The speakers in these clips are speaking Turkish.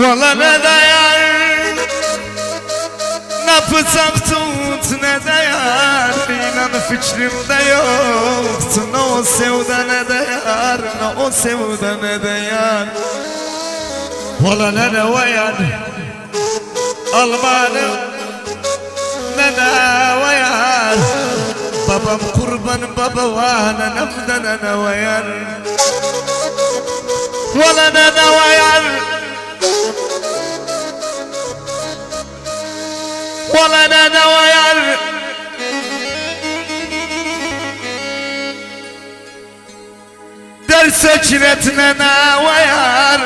Valla ne dayan Ne yapacağım tut ne dayan İnan fikrimde yoktu. Ne o sevda ne dayan Ne o sevda ne dayan Valla ne vayan? Almanım Ne ne vayan? Babam kurban baba var Nenem de ne vayan? Ne ne vayan വളരതവയാൽ derse çiretmene vayar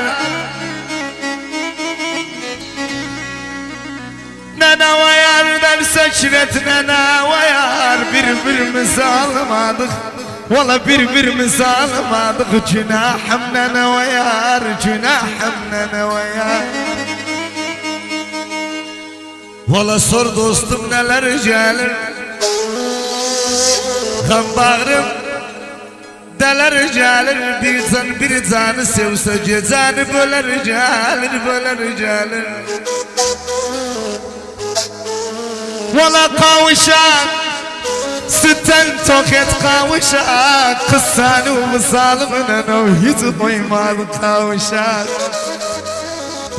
Nene vayar derse çiretmene vayar Birbirimizi almadık. Valla birbirimizi almadık. Günahım nene vayar Günahım nene vayar Valla sor dostum neler gelir. Kan bağrım Deler gelir. Bir can bir canı sevse Geceni böler gelir böler gelir. Valla kavuşan Sütten toket kavuşan Kız seni misalımına o hiç koymadı kavuşan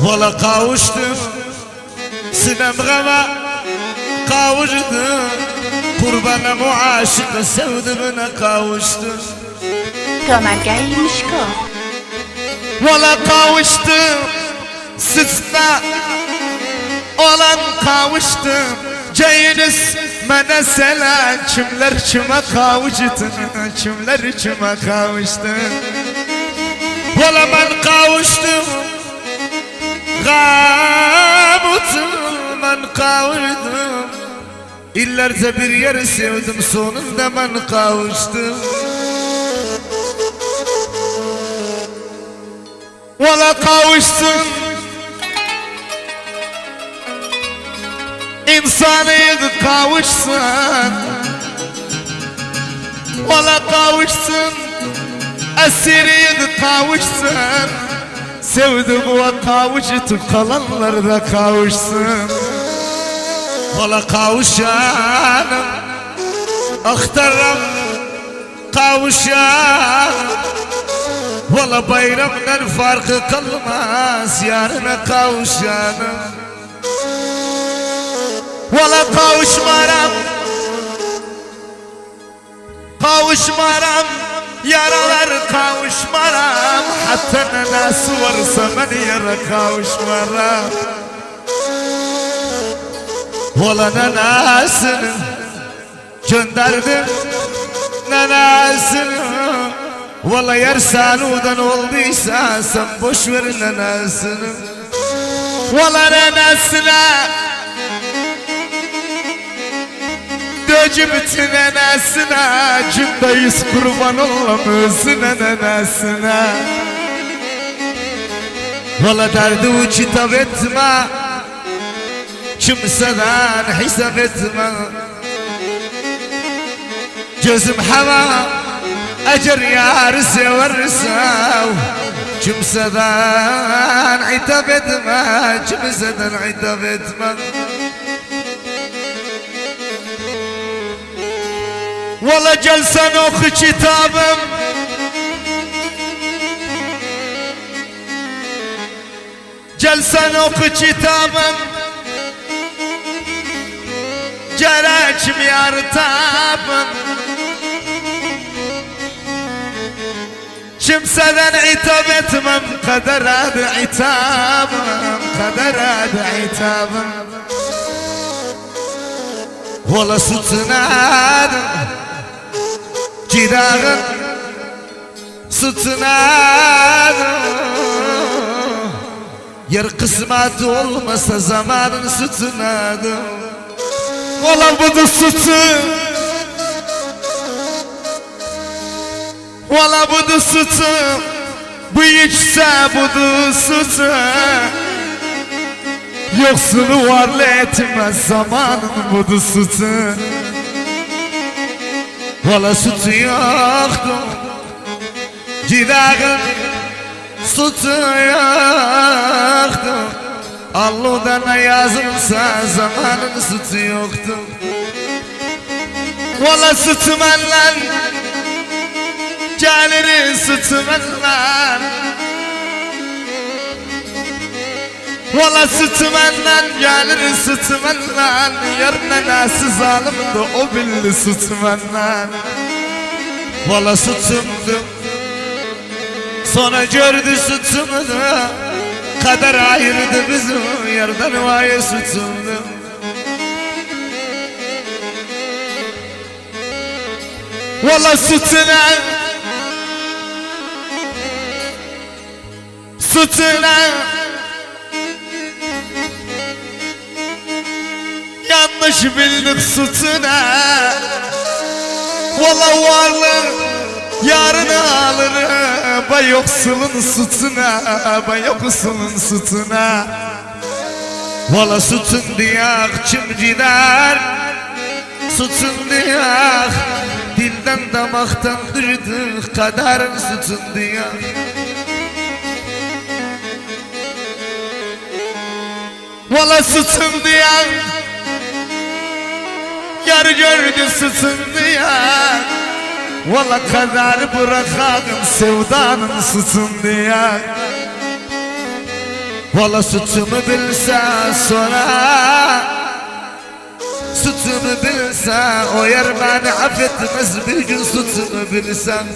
Valla kavuştum Sinem gama kavuştum Kurbanım o aşık sevdimine kavuştum Domagaj Miško. Valla kavuştum Sizde olan kavuştum Ceyiniz mene selam Kimler kime kavuştun Kimler kime kavuştun Valla ben kavuştum İllerce bir yeri sevdim sonunda ben kavuştum. Valla kavuştum. İnsanıydı kavuşsun. Valla kavuşsun. Esiriydi kavuşsun. Sevdim o kavuştum. Kalanlar da kavuşsun Valla kavuşanım Aktarım kavuşan. Valla bayramdan farkı kalmaz Yarına kavuşanım Valla kavuşmaram Kavuşmaram Yaralar kavuşmaram. Hatta nasıl varsa ben yara kavuşmaram Valla nenasını Gönderdim nenasını Valla yer sanudan olduysa Sen boş ver nenasını Valla nenasına Döcü bütün enesine Cündayız kurban olamızın enesine Valla derdi uç hitap etme شمسدان حسن اتما جزم حما أجر يا رسي ورساو. شمسدان عتبت ما شمسدان عتبت ما والله جلسة نوخ كتاب جلسة نوخ كتاب Gerek mi yartabım Kimseden hitap etmem Kader adı hitabım Kader adı hitabım Valla sütünadım Cirağın sütünadım Yer kısmet olmasa zamanın sütünadım Valla bu da sütü Valla bu da sütü Bu içse bu da sütü Yoksunu varlı etmez zamanın budu sütü Valla sütü yoktu. Cidağın sütü yoktu Allu'dan yazılsa zamanın sütü yoktu. Valla sütümenler Gelir sütümenler Valla sütümenler gelir sütümenler Yerine nesi zalimdi o bildi sütümenler Valla sütümdü. Sonra gördü sütümü Kader ayırdı bizi yerden vay sütümdü Valla sütüne Sütüne Yanlış bildik sütüne Valla varlık yarını alırım Bay yoksulun sütüne Bay yoksulun sütüne. Valla sütün diyak kim gider Sütün diyak. Dilden damaktan düştük kaderin sütün diyak. Valla sütün diyak Yar gördü sütün diyak Valla kader bırakalım sevdanın sütün diyak Valla sütümü bilse sonra Sütümü bilse o yer beni affetmez. Bir gün sütümü bilsem.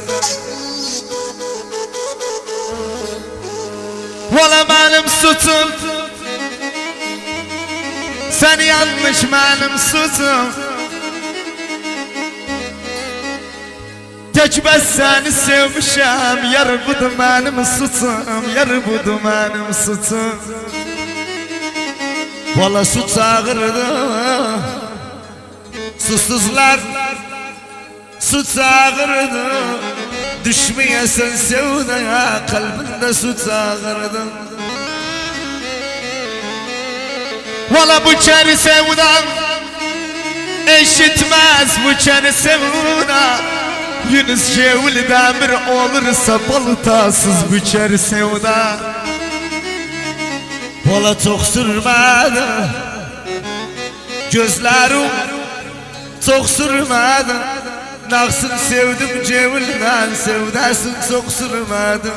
Valla benim sütüm Sen yanlış benim sütüm Tek ben seni sevmişim Yar budu benim sütüm Yar budu benim sütüm Valla süt ağırdı. Susuzlar Süt ağırdı. Düşmeyesen sevdaya Kalbinde süt ağırdı. Valla bu çeri sevdan Eşitmez bu çeri sevda Yunus Cevul demir olursa baltasız bu çeri sevda Valla çok sürmedi Gözlerim çok sürmedi Naksın sevdim cevulden Sevdasın çok sürmedi